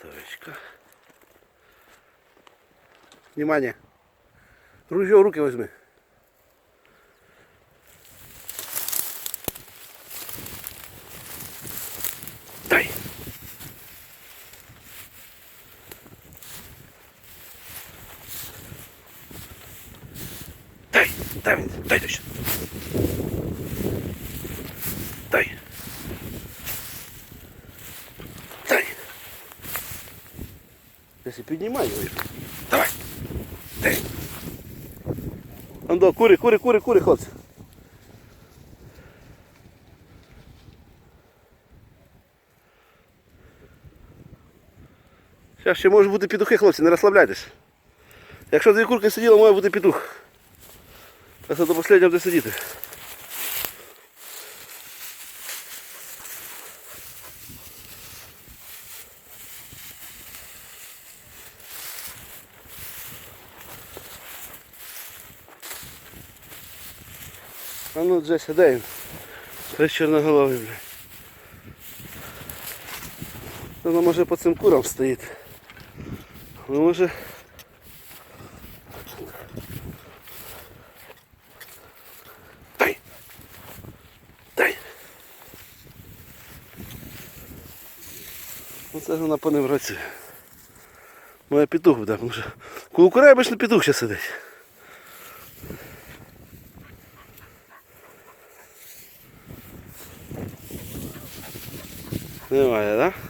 Точка. Внимание. Ружье в руки возьми. Дай. Дай, дай, дай точно. Дай. Дай Если піднімай його. Давай. Дай. Андо, кури, кури, кури, кури, хлопці. Зараз ще може бути петухи, хлопці, не розслабляйтесь. Якщо дві курки сиділо, має бути петух. Зараз до останнього буде сидіти. А ну, Джеся, дай їм. Три чорноголові, блядь. Воно може по цим курам стоїть. Ну може. Дай. Ну вона по ним працює. Моя петух буде, тому що коло курей обично петух ще сидить. Немає, так? Да?